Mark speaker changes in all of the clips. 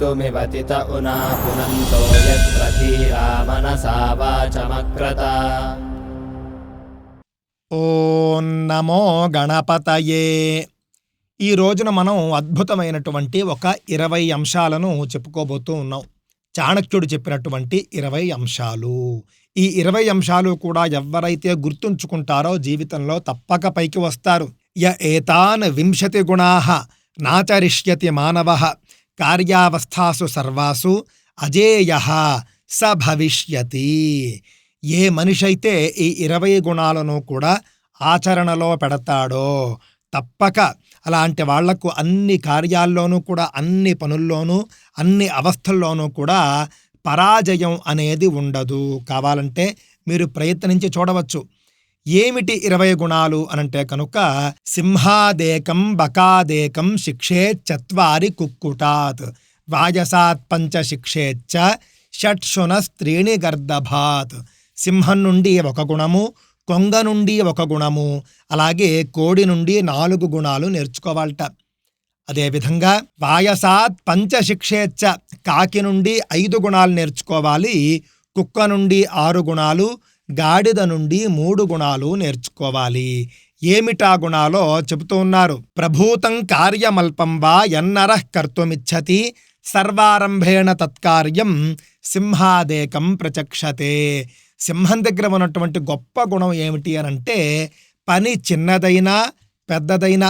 Speaker 1: कर्तुमिवतित उना पुनन्तो यत्र धीरा मनसा वाचमक्रत
Speaker 2: ఓం నమో గణపతయే ఈ రోజున మనం అద్భుతమైనటువంటి ఒక ఇరవై అంశాలను చెప్పుకోబోతూ ఉన్నాం చాణక్యుడు చెప్పినటువంటి ఇరవై అంశాలు ఈ ఇరవై అంశాలు కూడా ఎవరైతే గుర్తుంచుకుంటారో జీవితంలో తప్పక పైకి వస్తారు య ఏతాన్ వింశతి గుణా నాచరిష్యతి మానవ కార్యావస్థాసు సర్వాసు అజేయ స భవిష్యతి. ఏ మనిషి అయితే ఈ ఇరవై గుణాలను కూడా ఆచరణలో పెడతాడో తప్పక అలాంటి వాళ్ళకు అన్ని కార్యాల్లోనూ కూడా అన్ని పనుల్లోనూ అన్ని అవస్థల్లోనూ కూడా పరాజయం అనేది ఉండదు. కావాలంటే మీరు ప్రయత్నించి చూడవచ్చు. ఏమిటి ఇరవై గుణాలు అనంటే కనుక సింహాదేకం బకాదేకం శిక్షే చత్వారి కుక్కుటాత్. వాయసాత్ పంచ శిక్షేచ్చ షట్షున స్త్రీణి గర్దభాత్ సింహం నుండి ఒక గుణము కొంగ నుండి ఒక గుణము అలాగే కోడి నుండి నాలుగు గుణాలు నేర్చుకోవాలట. అదేవిధంగా వాయసాత్ పంచశిక్షేచ్ఛ కాకి నుండి ఐదు గుణాలు నేర్చుకోవాలి కుక్క నుండి ఆరు గుణాలు గాడిద నుండి మూడు గుణాలు నేర్చుకోవాలి. ఏమిటా గుణాలో చెబుతూ ఉన్నారు. ప్రభూతం కార్యమల్పం వా ఎన్నరః కర్తుమిచ్చతి సర్వారంభేణ తత్కార్యం సింహాదేకం ప్రచక్షతే. సింహం దగ్గర ఉన్నటువంటి గొప్ప గుణం ఏమిటి అని అంటే పని చిన్నదైనా పెద్దదైనా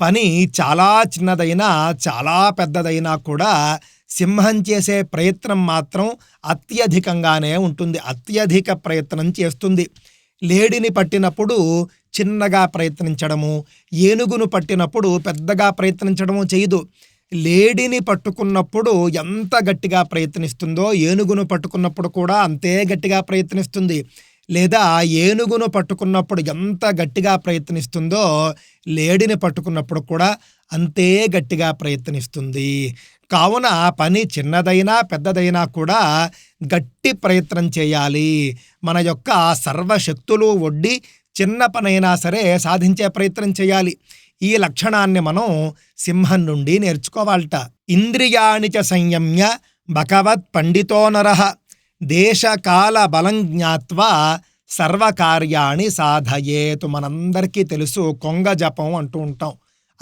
Speaker 2: పని చాలా చిన్నదైనా చాలా పెద్దదైనా కూడా సింహం చేసే ప్రయత్నం మాత్రం అత్యధికంగానే ఉంటుంది. అత్యధిక ప్రయత్నం చేస్తుంది. లేడిని పట్టినప్పుడు చిన్నగా ప్రయత్నించడము ఏనుగును పట్టినప్పుడు పెద్దగా ప్రయత్నించడము చేయదు. లేడిని పట్టుకున్నప్పుడు ఎంత గట్టిగా ప్రయత్నిస్తుందో ఏనుగును పట్టుకున్నప్పుడు కూడా అంతే గట్టిగా ప్రయత్నిస్తుంది. లేదా ఏనుగును పట్టుకున్నప్పుడు ఎంత గట్టిగా ప్రయత్నిస్తుందో లేడిని పట్టుకున్నప్పుడు కూడా అంతే గట్టిగా ప్రయత్నిస్తుంది. కావున పని చిన్నదైనా పెద్దదైనా కూడా గట్టి ప్రయత్నం చేయాలి. మన యొక్క సర్వశక్తులు ఒడ్డి చిన్న పనైనా సరే సాధించే ప్రయత్నం చేయాలి. ఈ లక్షణాన్ని మనం సింహం నుండి నేర్చుకోవాలట. ఇంద్రియాణి చ సంయమ్య భగవత్ పండితో నర. దేశకాల బలం జ్ఞాత్వా సర్వకార్యాణి సాధయేతు మనందరికీ తెలుసు కొంగ జపం అంటూ ఉంటాం.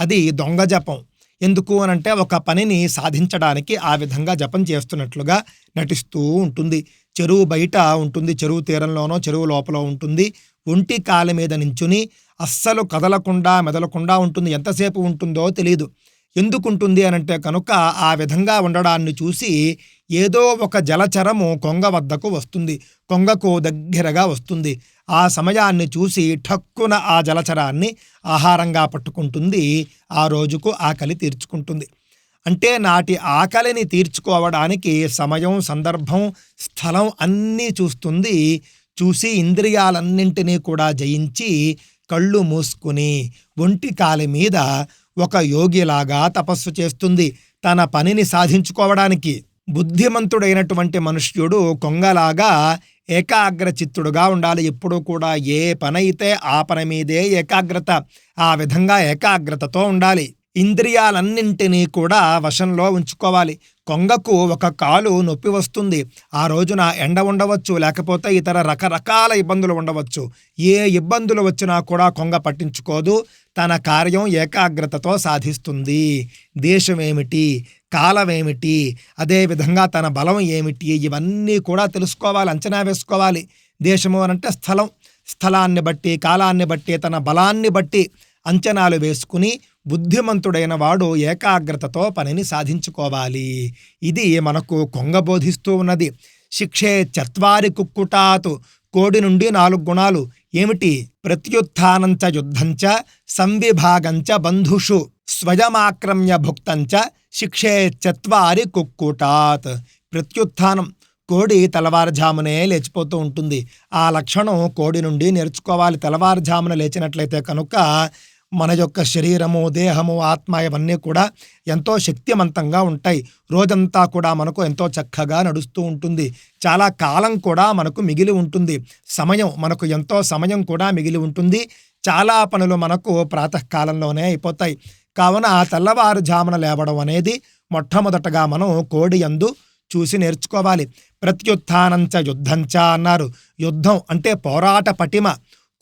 Speaker 2: అది దొంగ జపం. ఎందుకు అనంటే ఒక పనిని సాధించడానికి ఆ విధంగా జపం చేస్తున్నట్లుగా నటిస్తూ ఉంటుంది. చెరువు బయట ఉంటుంది. చెరువు తీరంలోనో చెరువు లోపల ఉంటుంది. ఒంటి కాల మీద నించుని అస్సలు కదలకుండా మెదలకుండా ఉంటుంది. ఎంతసేపు ఉంటుందో తెలియదు ఎందుకుంటుంది అనంటే కనుక ఆ విధంగా ఉండడాన్ని చూసి ఏదో ఒక జలచరము కొంగ వద్దకు వస్తుంది. కొంగకు దగ్గరగా వస్తుంది. ఆ సమయాన్ని చూసి ఠక్కున ఆ జలచరాన్ని ఆహారంగా పట్టుకుంటుంది. ఆ రోజుకు ఆకలి తీర్చుకుంటుంది. అంటే నాటి ఆకలిని తీర్చుకోవడానికి సమయం సందర్భం స్థలం అన్నీ చూస్తుంది. చూసి ఇంద్రియాలన్నింటినీ కూడా జయించి కళ్ళు మూసుకుని ఒంటి కాలి మీద ఒక యోగిలాగా తపస్సు చేస్తుంది. తన పనిని సాధించుకోవడానికి బుద్ధిమంతుడైనటువంటి మనుష్యుడు కొంగలాగా ఏకాగ్ర చిత్తుడుగా ఉండాలి. ఎప్పుడూ కూడా ఏ పనైతే ఆ పని మీదే ఏకాగ్రత ఆ విధంగా ఏకాగ్రతతో ఉండాలి. ఇంద్రియాలన్నింటినీ కూడా వశంలో ఉంచుకోవాలి. కొంగకు ఒక కాలు నొప్పి వస్తుంది. ఆ రోజున ఎండ ఉండవచ్చు లేకపోతే ఇతర రకరకాల ఇబ్బందులు ఉండవచ్చు. ఏ ఇబ్బందులు వచ్చినా కూడా కొంగ పట్టించుకోదు. తన కార్యం ఏకాగ్రతతో సాధిస్తుంది. దేశం ఏమిటి? కాలం ఏమిటి? అదేవిధంగా తన బలం ఏమిటి? ఇవన్నీ కూడా తెలుసుకోవాలి అంచనా వేసుకోవాలి. దేశము అనంటే స్థలం. స్థలాన్ని బట్టి కాలాన్ని బట్టి తన బలాన్ని బట్టి అంచనాలు వేసుకుని బుద్ధిమంతుడైన వాడు ఏకాగ్రతతో పనిని సాధించుకోవాలి. ఇది మనకు కొంగ బోధిస్తూ ఉన్నది. శిక్షే చత్వారి కుక్కుటాతు. కోడి నుండి నాలుగు గుణాలు. ఏమిటి? ప్రత్యుత్థానంచ యుద్ధంచ సంవిభాగంచ బంధుషు స్వయమాక్రమ్య భుక్తంచ శిక్షే చత్వారి కుక్కుటాత్. ప్రత్యుత్థానం. కోడి తెల్లవారుజామునే లేచిపోతూ ఉంటుంది. ఆ లక్షణం కోడి నుండి నేర్చుకోవాలి. తెల్లవారుజామున లేచినట్లయితే కనుక మన యొక్క శరీరము దేహము ఆత్మ ఇవన్నీ కూడా ఎంతో శక్తివంతంగా ఉంటాయి. రోజంతా కూడా మనకు ఎంతో చక్కగా నడుస్తూ ఉంటుంది. చాలా కాలం కూడా మనకు మిగిలి ఉంటుంది. సమయం మనకు ఎంతో సమయం కూడా మిగిలి ఉంటుంది. చాలా పనులు మనకు ప్రాతకాలంలోనే అయిపోతాయి. కావున ఆ తెల్లవారుజామున లేవడం అనేది మొట్టమొదటగా మనం కోడి యందు చూసి నేర్చుకోవాలి. ప్రత్యుత్థానంచ యుద్ధంచ అన్నారు. యుద్ధం అంటే పోరాట పటిమ.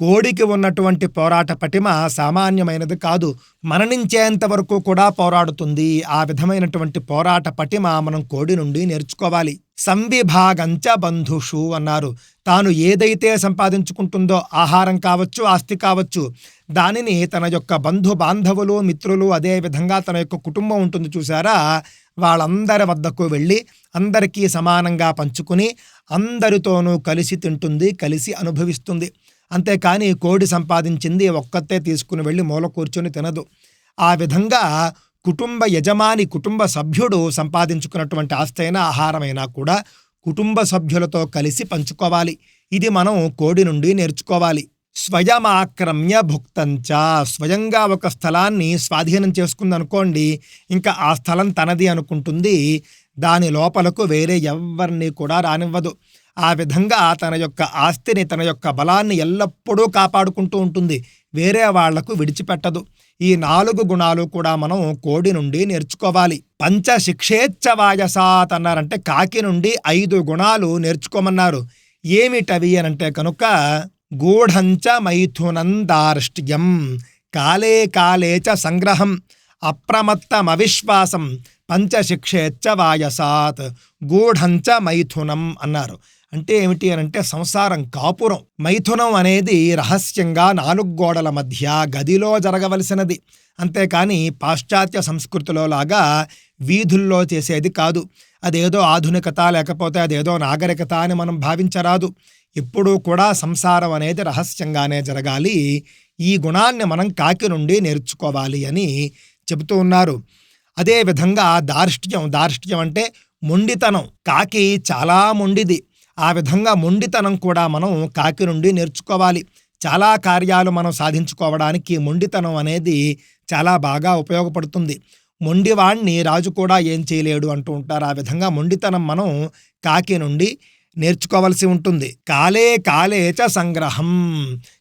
Speaker 2: కోడికి ఉన్నటువంటి పోరాట పటిమ సామాన్యమైనది కాదు. మరణించేంత వరకు కూడా పోరాడుతుంది. ఆ విధమైనటువంటి పోరాట పటిమ మనం కోడి నుండి నేర్చుకోవాలి. సంవిభాగంచ బంధుషు అన్నారు. తాను ఏదైతే సంపాదించుకుంటుందో ఆహారం కావచ్చు ఆస్తి కావచ్చు దానిని తన యొక్క బంధు బాంధవులు మిత్రులు అదే విధంగా తన యొక్క కుటుంబం ఉంటుంది చూసారా వాళ్ళందరి వద్దకు వెళ్ళి అందరికీ సమానంగా పంచుకుని అందరితోనూ కలిసి తింటుంది కలిసి అనుభవిస్తుంది. అంతేకాని కోడి సంపాదించింది ఒక్కతే తీసుకుని వెళ్ళి మూల కూర్చొని తినదు. ఆ విధంగా కుటుంబ యజమాని కుటుంబ సభ్యుడు సంపాదించుకున్నటువంటి ఆస్తి ఆహారమైనా కూడా కుటుంబ సభ్యులతో కలిసి పంచుకోవాలి. ఇది మనం కోడి నుండి నేర్చుకోవాలి. స్వయమాక్రమ్య భుక్తంచ. స్వయంగా ఒక స్థలాన్ని స్వాధీనం చేసుకుందనుకోండి ఇంకా ఆ స్థలం తనది అనుకుంటుంది. దాని లోపలకు వేరే ఎవరిని కూడా రానివ్వదు. ఆ విధంగా తన యొక్క ఆస్తిని తన యొక్క బలాన్ని ఎల్లప్పుడూ కాపాడుకుంటూ ఉంటుంది. వేరే వాళ్ళకు విడిచిపెట్టదు. ఈ నాలుగు గుణాలు కూడా మనం కోడి నుండి నేర్చుకోవాలి. పంచ శిక్షేచ్ఛవాయసాత్ అన్నారంటే కాకి నుండి ఐదు గుణాలు నేర్చుకోమన్నారు. ఏమిటవి అనంటే కనుక గూఢంచ మైథునం దార్ష్ట్యం కాలే కాలే చ సంగ్రహం అప్రమత్తమవిశ్వాసం పంచశిక్షేచ్చ వాయసాత్ గూఢంచ మైథునం అన్నారు. అంటే ఏమిటి అని అంటే సంసారం కాపురం. మైథునం అనేది రహస్యంగా నాలుగు గోడల మధ్య గదిలో జరగవలసినది. అంతేకాని పాశ్చాత్య సంస్కృతిలో లాగా వీధుల్లో చేసేది కాదు. అదేదో ఆధునికత లేకపోతే అదేదో నాగరికత అని మనం భావించరాదు. ఎప్పుడూ కూడా సంసారం అనేది రహస్యంగానే జరగాలి. ఈ గుణాన్ని మనం కాకి నుండి నేర్చుకోవాలి అని చెబుతూ ఉన్నారు. అదేవిధంగా దార్ష్ట్యం దార్ష్ట్యం అంటే మొండితనం. కాకి చాలా మొండిది. ఆ విధంగా మొండితనం కూడా మనం కాకి నుండి నేర్చుకోవాలి. చాలా కార్యాలు మనం సాధించుకోవడానికి మొండితనం అనేది చాలా బాగా ఉపయోగపడుతుంది. మొండివాణ్ణి రాజు కూడా ఏం చేయలేడు అంటూ ఉంటారు. ఆ విధంగా మొండితనం మనం కాకి నుండి నేర్చుకోవలసి ఉంటుంది. కాలే కాలే చ సంగ్రహం.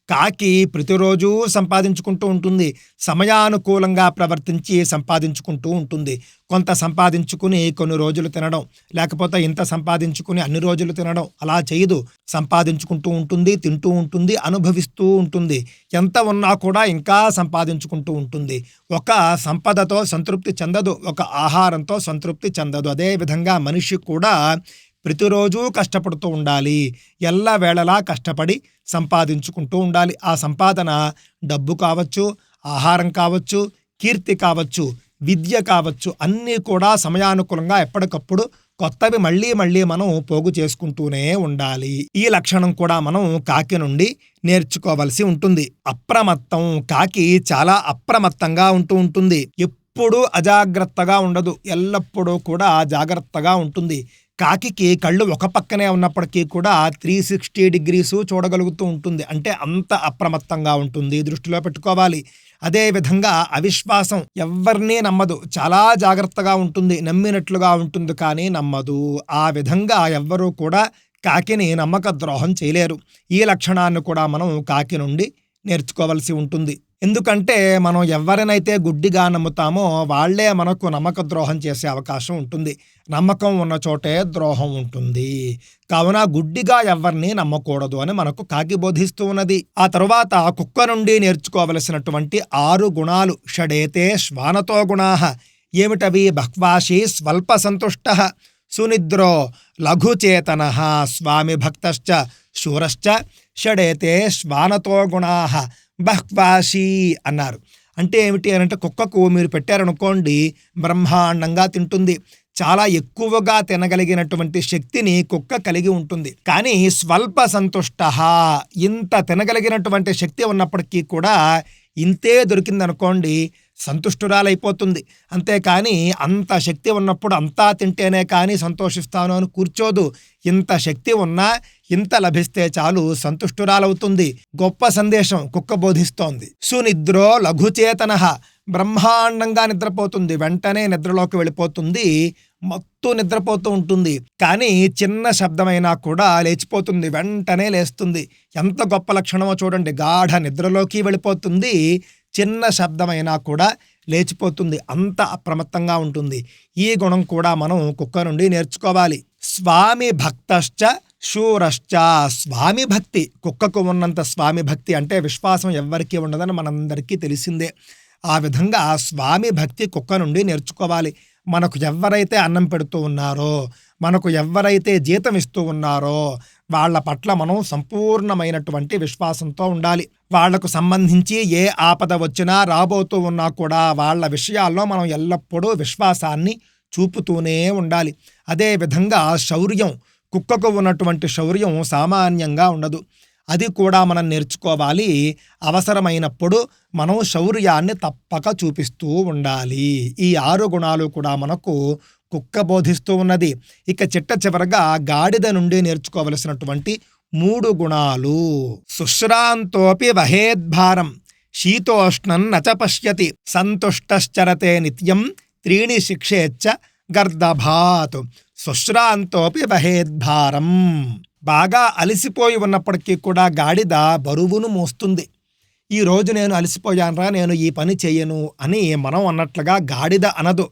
Speaker 2: కాకి ప్రతిరోజు సంపాదించుకుంటూ ఉంటుంది. సమయానుకూలంగా ప్రవర్తించి సంపాదించుకుంటూ ఉంటుంది. కొంత సంపాదించుకుని కొన్ని రోజులు తినడం లేకపోతే ఇంత సంపాదించుకుని అన్ని రోజులు తినడం అలా చేయదు. సంపాదించుకుంటూ ఉంటుంది తింటూ ఉంటుంది అనుభవిస్తూ ఉంటుంది. ఎంత ఉన్నా కూడా ఇంకా సంపాదించుకుంటూ ఉంటుంది. ఒక సంపదతో సంతృప్తి చెందదు ఒక ఆహారంతో సంతృప్తి చెందదు. అదేవిధంగా మనిషి కూడా ప్రతిరోజు కష్టపడుతూ ఉండాలి. ఎల్లవేళలా కష్టపడి సంపాదించుకుంటూ ఉండాలి. ఆ సంపాదన డబ్బు కావచ్చు ఆహారం కావచ్చు కీర్తి కావచ్చు విద్య కావచ్చు అన్నీ కూడా సమయానుకూలంగా ఎప్పటికప్పుడు కొత్తవి మళ్ళీ మళ్ళీ మనం పోగు చేసుకుంటూనే ఉండాలి. ఈ లక్షణం కూడా మనం కాకి నుండి నేర్చుకోవలసి ఉంటుంది. అప్రమత్తం కాకి చాలా అప్రమత్తంగా ఉంటూ ఉంటుంది. ఎప్పుడూ అజాగ్రత్తగా ఉండదు. ఎల్లప్పుడూ కూడా జాగ్రత్తగా ఉంటుంది. కాకికి కళ్ళు ఒక పక్కనే ఉన్నప్పటికీ కూడా త్రీ సిక్స్టీ డిగ్రీసు చూడగలుగుతూ ఉంటుంది. అంటే అంత అప్రమత్తంగా ఉంటుంది. దృష్టిలో పెట్టుకోవాలి. అదే విధంగా అవిశ్వాసం ఎవరినీ నమ్మదు. చాలా జాగ్రత్తగా ఉంటుంది. నమ్మినట్లుగా ఉంటుంది కానీ నమ్మదు. ఆ విధంగా ఎవ్వరూ కూడా కాకిని నమ్మక ద్రోహం చేయలేరు. ఈ లక్షణాన్ని కూడా మనం కాకి నుండి నేర్చుకోవలసి ఉంటుంది. ఎందుకంటే మనం ఎవరినైతే గుడ్డిగా నమ్ముతామో వాళ్ళే మనకు నమ్మక ద్రోహం చేసే అవకాశం ఉంటుంది. నమ్మకం ఉన్న చోటే ద్రోహం ఉంటుంది. కావున గుడ్డిగా ఎవరిని నమ్మకూడదు అని మనకు కాకి బోధిస్తూ ఉన్నది. ఆ తరువాత కుక్క నుండి నేర్చుకోవలసినటువంటి ఆరు గుణాలు. షడేతే శ్వానతో గుణా. ఏమిటవి? బహ్వాషి స్వల్ప సంతుష్ట. సునిద్రో లఘుచేతన. స్వామి భక్తశ్చ శూరశ్చ. షడేతే శ్వానతో గుణా. బహ్వాషి అన్నారు. అంటే ఏమిటి అని అంటే కుక్కకు మీరు పెట్టారనుకోండి బ్రహ్మాండంగా తింటుంది. చాలా ఎక్కువగా తినగలిగినటువంటి శక్తిని కుక్క కలిగి ఉంటుంది. కానీ స్వల్ప సంతుష్ట ఇంత తినగలిగినటువంటి శక్తి ఉన్నప్పటికీ కూడా ఇంతే దొరికిందనుకోండి సంతుష్టురాలైపోతుంది. అంతేకాని అంత శక్తి ఉన్నప్పుడు అంతా తింటేనే కానీ సంతోషిస్తాను అని కూర్చోదు. ఇంత శక్తి ఉన్నా ఇంత లభిస్తే చాలు సంతుష్టురాలవుతుంది. గొప్ప సందేశం కుక్క బోధిస్తోంది. సునిద్రో లఘుచేతన. బ్రహ్మాండంగా నిద్రపోతుంది. వెంటనే నిద్రలోకి వెళ్ళిపోతుంది. మత్తు నిద్రపోతూ ఉంటుంది. కానీ చిన్న శబ్దమైనా కూడా లేచిపోతుంది. వెంటనే లేస్తుంది. ఎంత గొప్ప లక్షణమో చూడండి. గాఢ నిద్రలోకి వెళ్ళిపోతుంది. చిన్న శబ్దమైనా కూడా లేచిపోతుంది. అంత అప్రమత్తంగా ఉంటుంది. ఈ గుణం కూడా మనం కుక్క నుండి నేర్చుకోవాలి. స్వామి భక్తశ్చ శూరశ్చ స్వామి భక్తి. కుక్కకు ఉన్నంత స్వామి భక్తి అంటే విశ్వాసం ఎవ్వరికీ ఉండదని మనందరికీ తెలిసిందే. ఆ విధంగా స్వామి భక్తి కుక్క నుండి నేర్చుకోవాలి. మనకు ఎవరైతే అన్నం పెడుతూ ఉన్నారో మనకు ఎవరైతే జీతం ఇస్తూ ఉన్నారో వాళ్ళ పట్ల మనం సంపూర్ణమైనటువంటి విశ్వాసంతో ఉండాలి. వాళ్ళకు సంబంధించి ఏ ఆపద వచ్చినా రాబోతూ ఉన్నా కూడా వాళ్ళ విషయాల్లో మనం ఎల్లప్పుడూ విశ్వాసాన్ని చూపుతూనే ఉండాలి. అదే విధంగా శౌర్యం కుక్కకు ఉన్నటువంటి శౌర్యం సామాన్యంగా ఉండదు. అది కూడా మనం నేర్చుకోవాలి. అవసరమైనప్పుడు మనం శౌర్యాన్ని తప్పక చూపిస్తూ ఉండాలి. ఈ ఆరు గుణాలు కూడా మనకు కుక్క బోధిస్తూ ఉన్నది. ఇక చిట్ట చివరగా గాడిద నుండి నేర్చుకోవలసినటువంటి మూడు గుణాలు. శుశ్రాంతోపి వహేద్భారం శీతోష్ణం నచ పశ్యతి సంతుష్టశ్చరతే నిత్యం త్రీణి శిక్షేచ్చ గర్దభాత్ శుశ్రాంతోపి వహేద్భారం. బాగా అలసిపోయి ఉన్నప్పటికీ కూడా గాడిద బరువును మోస్తుంది. ఈ రోజు నేను అలసిపోయానరా నేను ఈ పని చేయను అని మనం అన్నట్లుగా గాడిద అనదు.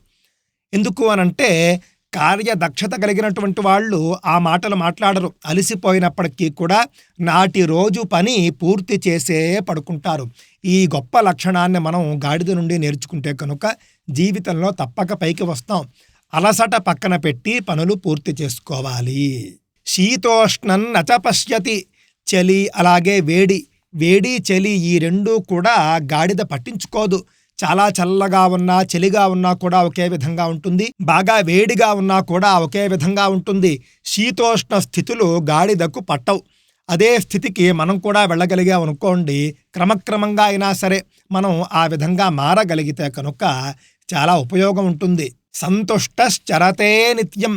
Speaker 2: ఎందుకు అనంటే కార్యదక్షత కలిగినటువంటి వాళ్ళు ఆ మాటలు మాట్లాడరు. అలసిపోయినప్పటికీ కూడా నాటి రోజు పని పూర్తి చేసే పడుకుంటారు. ఈ గొప్ప లక్షణాన్ని మనం గాడిద నుండి నేర్చుకుంటే కనుక జీవితంలో తప్పక పైకి వస్తాం. అలసట పక్కన పెట్టి పనులు పూర్తి చేసుకోవాలి. శీతోష్ణం నచ పశ్యతి. చలి అలాగే వేడి. వేడి చలి ఈ రెండూ కూడా గాడిద పట్టించుకోదు. చాలా చల్లగా ఉన్నా చలిగా ఉన్నా కూడా ఒకే విధంగా ఉంటుంది. బాగా వేడిగా ఉన్నా కూడా ఒకే విధంగా ఉంటుంది. శీతోష్ణ స్థితులు గాడిదకు పట్టవు. అదే స్థితికి మనం కూడా వెళ్ళగలిగాం అనుకోండి క్రమక్రమంగా అయినా సరే మనం ఆ విధంగా మారగలిగితే కనుక చాలా ఉపయోగం ఉంటుంది. సంతుష్టశ్చరతే నిత్యం.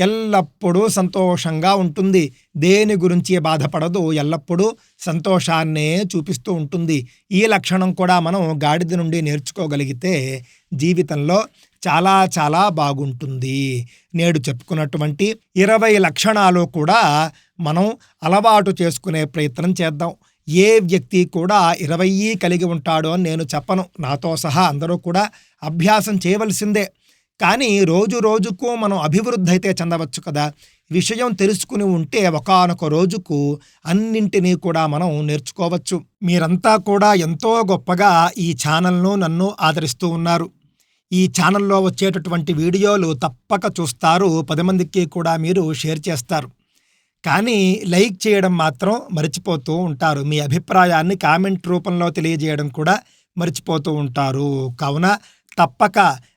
Speaker 2: ఎల్లప్పుడూ సంతోషంగా ఉంటుంది. దేని గురించి బాధపడదు. ఎల్లప్పుడూ సంతోషాన్నే చూపిస్తూ ఉంటుంది. ఈ లక్షణం కూడా మనం గాడిద నుండి నేర్చుకోగలిగితే జీవితంలో చాలా చాలా బాగుంటుంది. నేడు చెప్పుకున్నటువంటి ఇరవై లక్షణాలు కూడా మనం అలవాటు చేసుకునే ప్రయత్నం చేద్దాం. ఏ వ్యక్తి కూడా ఇరవై కలిగి ఉంటాడో అని నేను చెప్పను. నాతో సహా అందరూ కూడా అభ్యాసం చేయవలసిందే. కానీ రోజు రోజుకు మనం అభివృద్ధి అయితే చెందవచ్చు కదా. విషయం తెలుసుకుని ఉంటే ఒకనొక రోజుకు అన్నింటినీ కూడా మనం నేర్చుకోవచ్చు. మీరంతా కూడా ఎంతో గొప్పగా ఈ ఛానల్ను నన్ను ఆదరిస్తూ ఉన్నారు. ఈ ఛానల్లో వచ్చేటటువంటి వీడియోలు తప్పక చూస్తారు. పది మందికి కూడా మీరు షేర్ చేస్తారు. కానీ లైక్ చేయడం మాత్రం మర్చిపోతూ ఉంటారు. మీ అభిప్రాయాన్ని కామెంట్ రూపంలో తెలియజేయడం కూడా మర్చిపోతూ ఉంటారు. కావున తప్పక